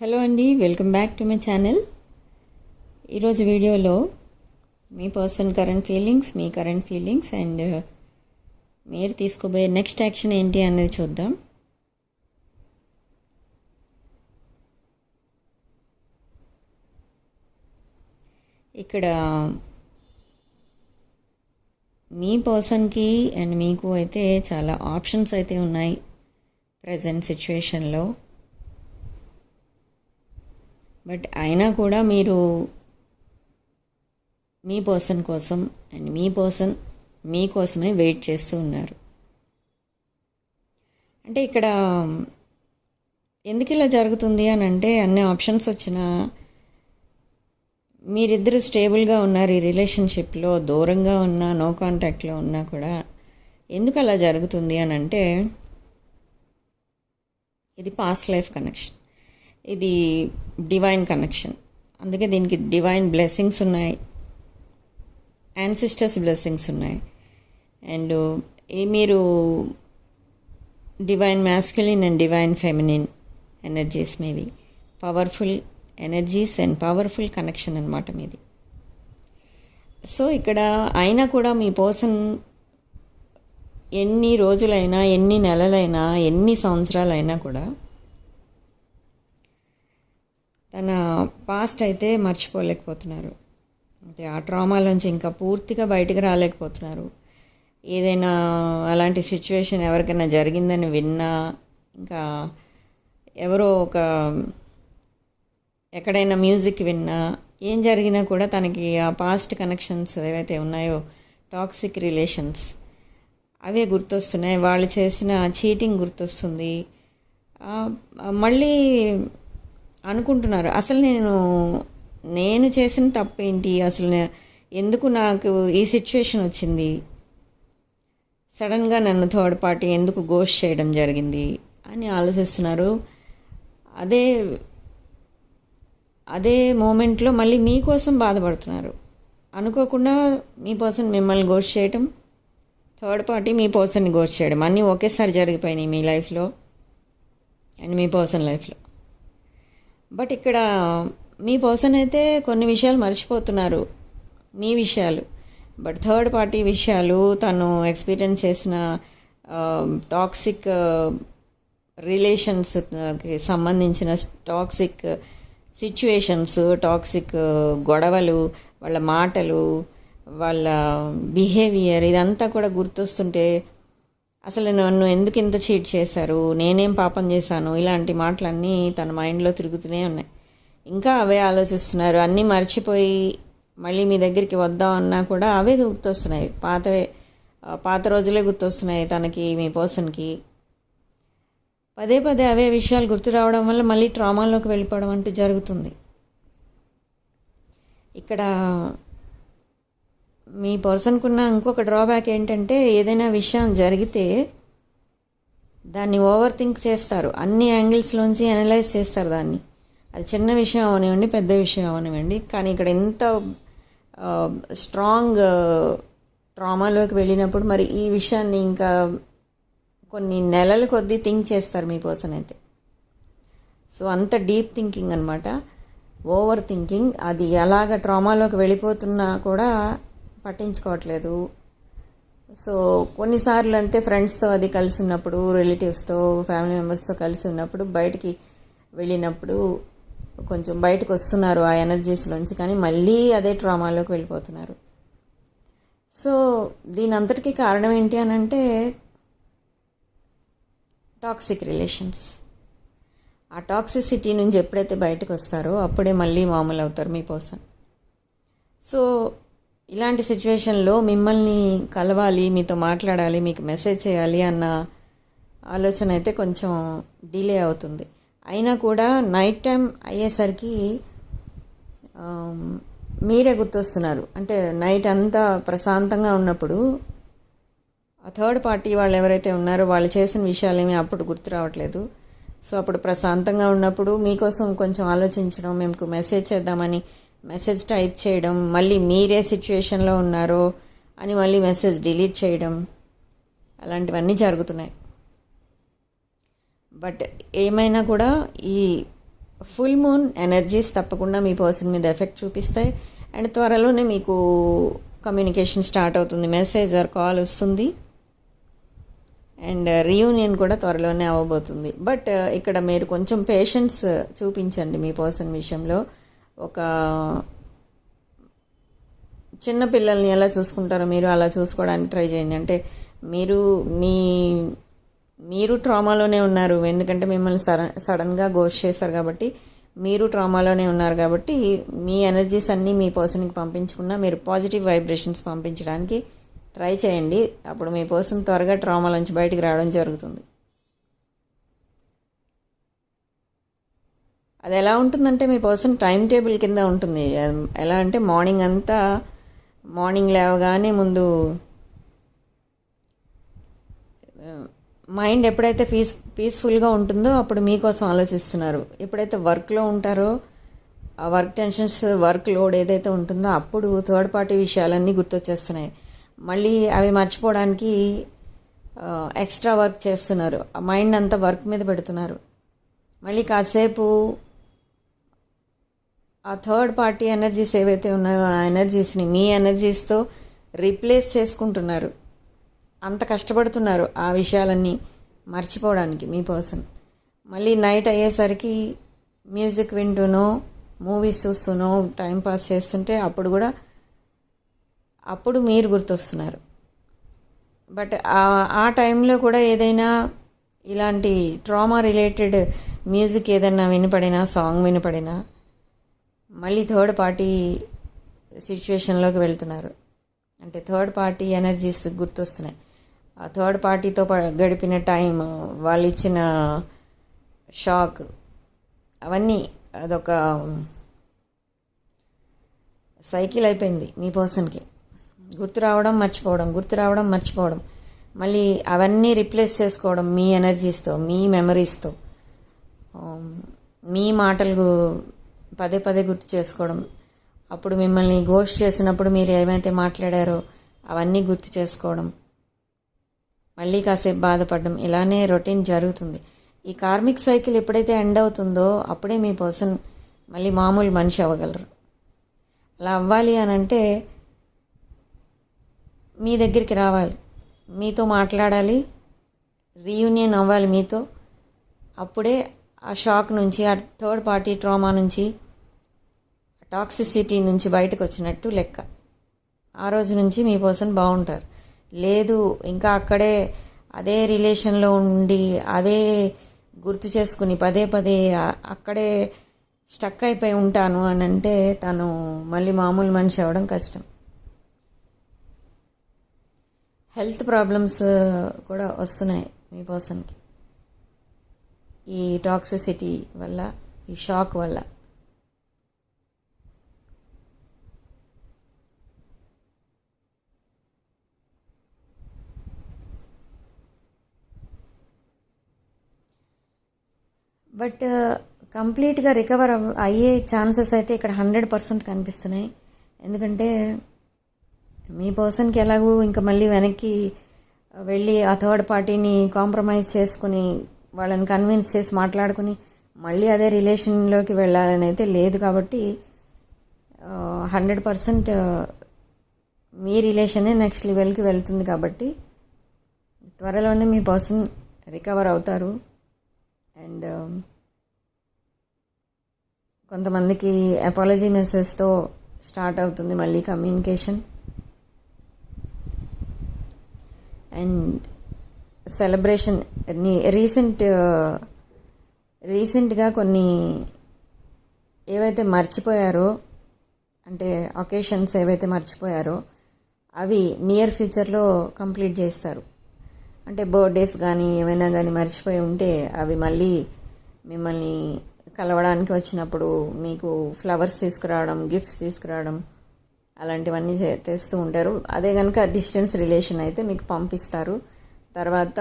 Hello అండి welcome back to my channel. ఈరోజు వీడియోలో మీ పర్సన్ కరెంట్ ఫీలింగ్స్ మీ కరెంట్ ఫీలింగ్స్ అండ్ మీరు తీసుకోబోయే నెక్స్ట్ యాక్షన్ ఏంటి అనేది చూద్దాం. ఇక్కడ మీ పర్సన్కి అండ్ మీకు అయితే చాలా ఆప్షన్స్ అయితే ఉన్నాయి ప్రజెంట్ సిచ్యువేషన్లో. బట్ అయినా కూడా మీరు మీ పర్సన్ కోసం అండ్ మీ పర్సన్ మీకోసమే వెయిట్ చేస్తూ ఉన్నారు. అంటే ఇక్కడ ఎందుకు ఇలా జరుగుతుంది అని అంటే అన్ని ఆప్షన్స్ వచ్చినా మీరిద్దరు స్టేబుల్గా ఉన్నారు ఈ రిలేషన్షిప్లో దూరంగా ఉన్నా నో కాంటాక్ట్లో ఉన్నా కూడా ఎందుకు అలా జరుగుతుంది అని అంటే ఇది పాస్ట్ లైఫ్ కనెక్షన్. ఇది డివైన్ కనెక్షన్ అందుకే దీనికి డివైన్ బ్లెస్సింగ్స్ ఉన్నాయి. యాన్సిస్టర్స్ బ్లెస్సింగ్స్ ఉన్నాయి. అండ్ ఈ మీరు divine masculine and divine feminine energies మేవి powerful energies and powerful connection అనమాట మీది. సో ఇక్కడ అయినా కూడా మీ పర్సన్ ఎన్ని రోజులైనా ఎన్ని నెలలైనా ఎన్ని సంవత్సరాలైనా కూడా తన పాస్ట్ అయితే మర్చిపోలేకపోతున్నారు. అంటే ఆ ట్రామాలోంచి ఇంకా పూర్తిగా బయటకు రాలేకపోతున్నారు. ఏదైనా అలాంటి సిచ్యువేషన్ ఎవరికైనా జరిగిందని విన్నా ఇంకా ఎవరో ఒక ఎక్కడైనా మ్యూజిక్ విన్నా ఏం జరిగినా కూడా తనకి ఆ పాస్ట్ కనెక్షన్స్ ఏవైతే ఉన్నాయో టాక్సిక్ రిలేషన్స్ అవే గుర్తొస్తున్నాయి. వాళ్ళు చేసిన చీటింగ్ గుర్తొస్తుంది. మళ్ళీ అనుకుంటున్నారు. అసలు నేను నేను చేసిన తప్పేంటి? అసలు ఎందుకు నాకు ఈ సిచ్యువేషన్ వచ్చింది? సడన్గా నన్ను థర్డ్ పార్టీ ఎందుకు గోష్ చేయడం జరిగింది? అని ఆలోచిస్తున్నారు. అదే అదే మూమెంట్లో మళ్ళీ మీకోసం బాధపడుతున్నారు. అనుకోకుండా మీ పర్సన్ మిమ్మల్ని గోష్ చేయటం థర్డ్ పార్టీ మీ పర్సన్ని గోష్ చేయడం అన్నీ ఒకేసారి జరిగిపోయినాయి మీ లైఫ్లో అండ్ మీ పర్సన్ లైఫ్లో. బట్ ఇక్కడ మీ పర్సన్ అయితే కొన్ని విషయాలు మర్చిపోతున్నారు. మీ విషయాలు. బట్ థర్డ్ పార్టీ విషయాలు తను ఎక్స్పీరియన్స్ చేసిన టాక్సిక్ రిలేషన్స్కి సంబంధించిన టాక్సిక్ సిచ్యువేషన్స్ టాక్సిక్ గొడవలు వాళ్ళ మాటలు వాళ్ళ బిహేవియర్ ఇదంతా కూడా గుర్తొస్తుంటే అసలు నన్ను ఎందుకు ఇంత చీట్ చేశారు? నేనేం పాపం చేశాను? ఇలాంటి మాటలన్నీ తన మైండ్లో తిరుగుతూనే ఉన్నాయి. ఇంకా అవే ఆలోచిస్తున్నారు. అన్నీ మర్చిపోయి మళ్ళీ మీ దగ్గరికి వద్దామన్నా కూడా అవే గుర్తొస్తున్నాయి. పాతవే పాత రోజులే గుర్తొస్తున్నాయి తనకి మీ పర్సన్కి. పదే పదే అవే విషయాలు గుర్తు రావడం వల్ల మళ్ళీ ట్రామాలోకి వెళ్ళిపోవడం అంటూ జరుగుతుంది. ఇక్కడ మీ పర్సన్కున్న ఇంకొక డ్రాబ్యాక్ ఏంటంటే ఏదైనా విషయం జరిగితే దాన్ని ఓవర్ థింక్ చేస్తారు. అన్ని యాంగిల్స్లోంచి అనలైజ్ చేస్తారు దాన్ని. అది చిన్న విషయం అవనివ్వండి పెద్ద విషయం అవనివ్వండి. కానీ ఇక్కడ ఎంత స్ట్రాంగ్ ట్రామాలోకి వెళ్ళినప్పుడు మరి ఈ విషయాన్ని ఇంకా కొన్ని నెలల కొద్దీ థింక్ చేస్తారు మీ పర్సన్ అయితే. సో అంత డీప్ థింకింగ్ అనమాట ఓవర్ థింకింగ్ అది ఎలాగ ట్రామాలోకి వెళ్ళిపోతున్నా కూడా పట్టించుకోవట్లేదు. సో కొన్నిసార్లు అంటే ఫ్రెండ్స్తో అది కలిసి ఉన్నప్పుడు రిలేటివ్స్తో ఫ్యామిలీ మెంబర్స్తో కలిసి ఉన్నప్పుడు బయటికి వెళ్ళినప్పుడు కొంచెం బయటకు వస్తున్నారు ఆ ఎనర్జీస్లోంచి కానీ మళ్ళీ అదే ట్రామాలోకి వెళ్ళిపోతున్నారు. సో దీని అంతటికీ కారణం ఏంటి అని అంటే టాక్సిక్ రిలేషన్స్. ఆ టాక్సిసిటీ నుంచి ఎప్పుడైతే బయటకు వస్తారో అప్పుడే మళ్ళీ మామూలు అవుతారు మీ పర్సన్. సో ఇలాంటి సిచ్యువేషన్లో మిమ్మల్ని కలవాలి మీతో మాట్లాడాలి మీకు మెసేజ్ చేయాలి అన్న ఆలోచన అయితే కొంచెం డిలే అవుతుంది. అయినా కూడా నైట్ టైం అయ్యేసరికి మీరే గుర్తొస్తున్నారు. అంటే నైట్ అంతా ప్రశాంతంగా ఉన్నప్పుడు ఆ థర్డ్ పార్టీ వాళ్ళు ఎవరైతే ఉన్నారో వాళ్ళు చేసిన విషయాలేమీ అప్పుడు గుర్తు రావట్లేదు. సో అప్పుడు ప్రశాంతంగా ఉన్నప్పుడు మీకోసం కొంచెం ఆలోచించడం మేము మెసేజ్ చేద్దామని మెసేజ్ టైప్ చేయడం మళ్ళీ మీరే సిచ్యువేషన్లో ఉన్నారో అని మళ్ళీ మెసేజ్ డిలీట్ చేయడం అలాంటివన్నీ జరుగుతున్నాయి. బట్ ఏమైనా కూడా ఈ ఫుల్ మూన్ ఎనర్జీస్ తప్పకుండా మీ పర్సన్ మీద ఎఫెక్ట్ చూపిస్తాయి. అండ్ త్వరలోనే మీకు కమ్యూనికేషన్ స్టార్ట్ అవుతుంది మెసేజ్ ఆర్ కాల్ వస్తుంది. అండ్ రీయూనియన్ కూడా త్వరలోనే అవ్వబోతుంది. బట్ ఇక్కడ మీరు కొంచెం పేషెన్స్ చూపించండి మీ పర్సన్ విషయంలో. ఒక చిన్న పిల్లల్ని ఎలా చూసుకుంటారో మీరు అలా చూసుకోవడానికి ట్రై చేయండి. అంటే మీరు మీ మీరు ట్రామాలోనే ఉన్నారు. ఎందుకంటే మిమ్మల్ని సడన్ సడన్గా గోష్ చేశారు కాబట్టి మీరు ట్రామాలోనే ఉన్నారు కాబట్టి మీ ఎనర్జీస్ అన్నీ మీ పర్సన్కి పంపించుకున్నా మీరు పాజిటివ్ వైబ్రేషన్స్ పంపించడానికి ట్రై చేయండి. అప్పుడు మీ పర్సన్ త్వరగా ట్రామాలోంచి బయటికి రావడం జరుగుతుంది. అది ఎలా ఉంటుందంటే మీ పర్సన్ టైం టేబుల్ కింద ఉంటుంది. ఎలా అంటే మార్నింగ్ అంతా మార్నింగ్ లేవగానే ముందు మైండ్ ఎప్పుడైతే పీస్ పీస్ఫుల్గా ఉంటుందో అప్పుడు మీకోసం ఆలోచిస్తున్నారు. ఎప్పుడైతే వర్క్లో ఉంటారో ఆ వర్క్ టెన్షన్స్ వర్క్ లోడ్ ఏదైతే ఉంటుందో అప్పుడు థర్డ్ పార్టీ విషయాలన్నీ గుర్తొచ్చేస్తున్నాయి. మళ్ళీ అవి మర్చిపోవడానికి ఎక్స్ట్రా వర్క్ చేస్తున్నారు. ఆ మైండ్ అంతా వర్క్ మీద పెడుతున్నారు. మళ్ళీ కాసేపు ఆ థర్డ్ పార్టీ ఎనర్జీస్ ఏవైతే ఉన్నాయో ఆ ఎనర్జీస్ని మీ ఎనర్జీస్తో రీప్లేస్ చేసుకుంటున్నారు. అంత కష్టపడుతున్నారు ఆ విషయాలన్నీ మర్చిపోవడానికి మీ పర్సన్. మళ్ళీ నైట్ అయ్యేసరికి మ్యూజిక్ వింటూనో మూవీస్ చూస్తూనో టైం పాస్ చేస్తుంటే అప్పుడు కూడా అప్పుడు మీరు గుర్తొస్తున్నారు. బట్ ఆ టైంలో కూడా ఏదైనా ఇలాంటి ట్రామా రిలేటెడ్ మ్యూజిక్ ఏదైనా వినపడినా సాంగ్ వినపడినా మళ్ళీ థర్డ్ పార్టీ సిచ్యువేషన్లోకి వెళ్తున్నారు. అంటే థర్డ్ పార్టీ ఎనర్జీస్ గుర్తొస్తున్నాయి. ఆ థర్డ్ పార్టీతో గడిపిన టైం వాళ్ళు ఇచ్చిన షాక్ అవన్నీ అదొక సైకిల్ అయిపోయింది మీ పర్సన్కి. గుర్తు రావడం మర్చిపోవడం గుర్తు రావడం మర్చిపోవడం. మళ్ళీ అవన్నీ రిప్లేస్ చేసుకోవడం మీ ఎనర్జీస్తో మీ మెమరీస్తో. మీ మాటలు పదే పదే గుర్తు చేసుకోవడం. అప్పుడు మిమ్మల్ని ఘోష్ చేసినప్పుడు మీరు ఏమైతే మాట్లాడారో అవన్నీ గుర్తు చేసుకోవడం. మళ్ళీ కాసేపు బాధపడడం. ఇలానే రొటీన్ జరుగుతుంది. ఈ కార్మిక్ సైకిల్ ఎప్పుడైతే ఎండ్ అవుతుందో అప్పుడే మీ పర్సన్ మళ్ళీ మామూలు మనిషి అవ్వగలరు. అలా అవ్వాలి అని అంటే మీ దగ్గరికి రావాలి. మీతో మాట్లాడాలి. రీయూనియన్ అవ్వాలి మీతో. అప్పుడే ఆ షాక్ నుంచి ఆ థర్డ్ పార్టీ ట్రామా నుంచి టాక్సిసిటీ నుంచి బయటకు వచ్చినట్టు లెక్క. ఆ రోజు నుంచి మీ పర్సన్ బాగుంటారు. లేదు ఇంకా అక్కడే అదే రిలేషన్లో ఉండి అదే గుర్తు చేసుకుని పదే పదే అక్కడే స్టక్ అయిపోయి ఉంటాను అని అంటే తను మళ్ళీ మామూలు మనిషి అవ్వడం కష్టం. హెల్త్ ప్రాబ్లమ్స్ కూడా వస్తున్నాయి మీ పర్సన్కి ఈ టాక్సిసిటీ వల్ల ఈ షాక్ వల్ల. బట్ కంప్లీట్గా రికవర్ అయ్యే ఛాన్సెస్ అయితే ఇక్కడ హండ్రెడ్ పర్సెంట్ కనిపిస్తున్నాయి. ఎందుకంటే మీ పర్సన్కి ఎలాగూ ఇంకా మళ్ళీ వెనక్కి వెళ్ళి ఆ థర్డ్ పార్టీని కాంప్రమైజ్ చేసుకుని వాళ్ళని కన్విన్స్ చేసి మాట్లాడుకుని మళ్ళీ అదే రిలేషన్లోకి వెళ్ళాలని అయితే లేదు కాబట్టి హండ్రెడ్ పర్సెంట్ మీ రిలేషనే నెక్స్ట్ లెవెల్కి వెళ్తుంది కాబట్టి త్వరలోనే మీ పర్సన్ రికవర్ అవుతారు. అండ్ um, కొంతమందికి అపాలజీ మెసేజ్తో స్టార్ట్ అవుతుంది మళ్ళీ కమ్యూనికేషన్ అండ్ సెలబ్రేషన్ రీసెంట్ రీసెంట్గా కొన్ని ఏవైతే మర్చిపోయారో అంటే ఒకేషన్స్ ఏవైతే మర్చిపోయారో అవి నియర్ ఫ్యూచర్లో కంప్లీట్ చేస్తారు. అంటే బర్త్డేస్ కానీ ఏమైనా కానీ మర్చిపోయి ఉంటే అవి మళ్ళీ మిమ్మల్ని కలవడానికి వచ్చినప్పుడు మీకు ఫ్లవర్స్ తీసుకురావడం గిఫ్ట్స్ తీసుకురావడం అలాంటివన్నీ తెస్తూ ఉంటారు. అదే కనుక డిస్టెన్స్ రిలేషన్ అయితే మీకు పంపిస్తారు. తర్వాత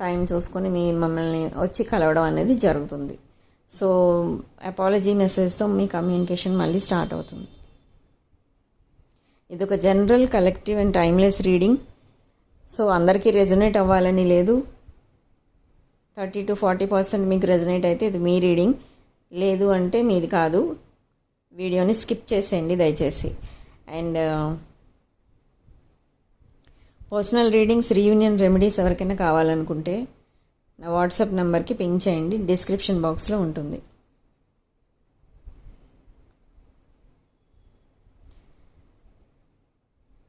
టైం చూసుకొని మీ మమ్మల్ని వచ్చి కలవడం అనేది జరుగుతుంది. సో అపాలజీ మెసేజ్తో మీ కమ్యూనికేషన్ మళ్ళీ స్టార్ట్ అవుతుంది. ఇది ఒక general collective and timeless reading so అందరికీ రెజొనేట్ అవ్వాలని లేదు. థర్టీ టు ఫార్టీ పర్సెంట్ మీకు రెజనేట్ అయితే ఇది మీ రీడింగ్. లేదు అంటే మీది కాదు. వీడియోని స్కిప్ చేసేయండి దయచేసి. And personal readings reunion remedies ఎవరికైనా కావాలనుకుంటే నా వాట్సాప్ నెంబర్కి పింక్ చేయండి. డిస్క్రిప్షన్ బాక్స్లో ఉంటుంది.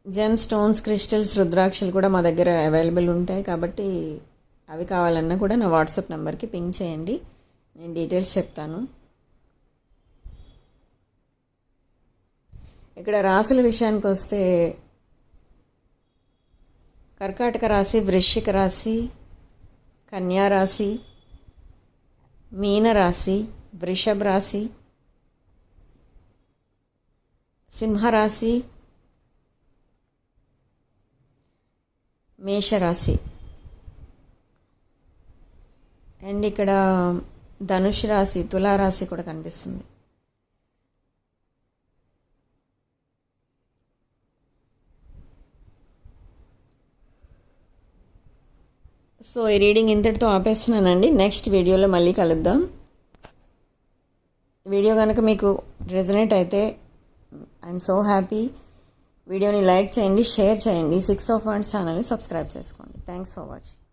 జెమ్ స్టోన్స్ క్రిస్టల్స్ రుద్రాక్షలు కూడా మా దగ్గర అవైలబుల్ ఉంటాయి కాబట్టి అవి కావాలన్నా కూడా నా వాట్సాప్ నెంబర్కి పింక్ చేయండి. నేను డీటెయిల్స్ చెప్తాను. ఇక్కడ రాసుల విషయానికి వస్తే కర్కాటక రాశి వృశ్చిక రాశి కన్యా రాశి మీన రాశి వృషభ రాశి సింహరాశి మేషరాశి. అండ్ ఇక్కడ ధనుష్ రాశి తులారాశి కూడా కనిపిస్తుంది. సో ఈ రీడింగ్ ఇంతటితో ఆపేస్తున్నానండి. నెక్స్ట్ వీడియోలో మళ్ళీ కలుద్దాం. వీడియో కనుక మీకు రెజనేట్ అయితే ఐఎమ్ సో హ్యాపీ. వీడియోని లైక్ చేయండి షేర్ చేయండి. సిక్స్ ఆఫ్ వన్స్ ఛానల్ని సబ్స్క్రైబ్ చేసుకోండి. Thanks for watching.